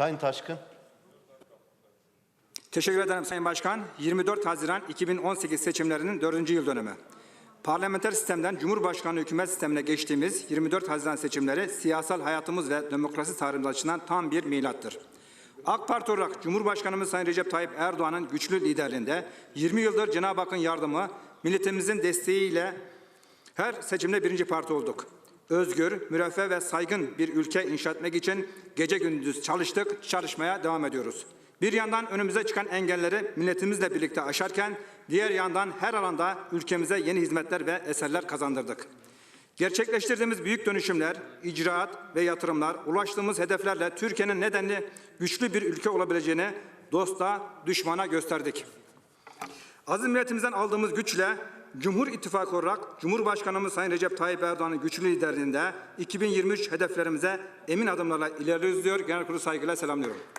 Sayın Taşkın. Teşekkür ederim Sayın Başkan. 24 Haziran 2018 seçimlerinin 4. yıl dönümü. Parlamenter sistemden Cumhurbaşkanlığı hükümet sistemine geçtiğimiz 24 Haziran seçimleri siyasal hayatımız ve demokrasi tarihimiz açısından tam bir milattır. AK Parti olarak Cumhurbaşkanımız Sayın Recep Tayyip Erdoğan'ın güçlü liderliğinde 20 yıldır Cenab-ı Hakk'ın yardımı, milletimizin desteğiyle her seçimde birinci parti olduk. Özgür, müreffeh ve saygın bir ülke inşa etmek için gece gündüz çalıştık, çalışmaya devam ediyoruz. Bir yandan önümüze çıkan engelleri milletimizle birlikte aşarken, diğer yandan her alanda ülkemize yeni hizmetler ve eserler kazandırdık. Gerçekleştirdiğimiz büyük dönüşümler, icraat ve yatırımlar, ulaştığımız hedeflerle Türkiye'nin nedenli güçlü bir ülke olabileceğini dosta, düşmana gösterdik. Aziz milletimizden aldığımız güçle Cumhur İttifakı olarak Cumhurbaşkanımız Sayın Recep Tayyip Erdoğan'ın güçlü liderliğinde 2023 hedeflerimize emin adımlarla ilerliyoruz diyor. Genel kurulu saygıyla selamlıyorum.